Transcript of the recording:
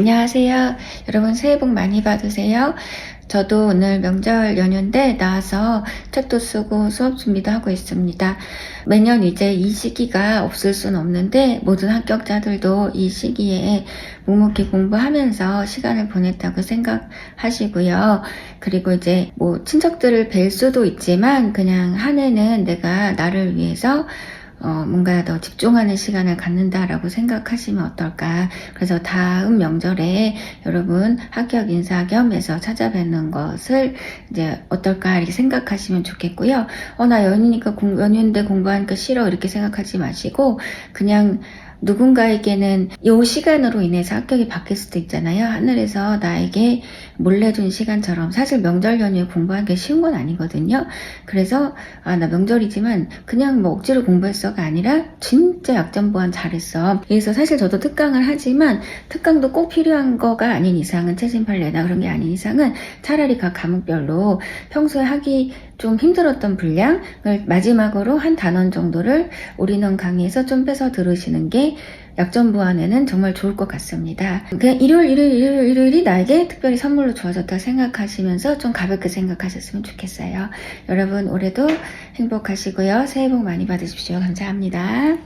안녕하세요. 여러분 새해 복 많이 받으세요. 저도 오늘 명절 연휴인데 나와서 책도 쓰고 수업 준비도 하고 있습니다. 매년 이제 이 시기가 없을 순 없는데 모든 합격자들도 이 시기에 묵묵히 공부하면서 시간을 보냈다고 생각하시고요. 그리고 이제 뭐 친척들을 뵐 수도 있지만 그냥 한 해는 내가 나를 위해서 어, 뭔가 더 집중하는 시간을 갖는다라고 생각하시면 어떨까. 그래서 다음 명절에 여러분 합격 인사 겸해서 찾아뵙는 것을 이제 어떨까 이렇게 생각하시면 좋겠고요. 어, 나 연휴니까 공, 연휴인데 공부하니까 싫어 이렇게 생각하지 마시고 그냥 누군가에게는 이 시간으로 인해서 합격이 바뀔 수도 있잖아요. 하늘에서 나에게 몰래 준 시간처럼 사실 명절 연휴에 공부하는 게 쉬운 건 아니거든요. 그래서 아 나 명절이지만 그냥 뭐 억지로 공부했어가 아니라 진짜 약점 보완 잘했어. 그래서 사실 저도 특강을 하지만 특강도 꼭 필요한 거가 아닌 이상은 체진팔레나 그런 게 아닌 이상은 차라리 각 과목별로 평소에 하기 좀 힘들었던 분량을 마지막으로 한 단원 정도를 올인원 강의에서 좀 빼서 들으시는 게 약점 보완에는 정말 좋을 것 같습니다. 그냥 일요일, 일요일, 일요일, 일요일이 나에게 특별히 선물로 주어졌다 생각하시면서 좀 가볍게 생각하셨으면 좋겠어요. 여러분 올해도 행복하시고요. 새해 복 많이 받으십시오. 감사합니다.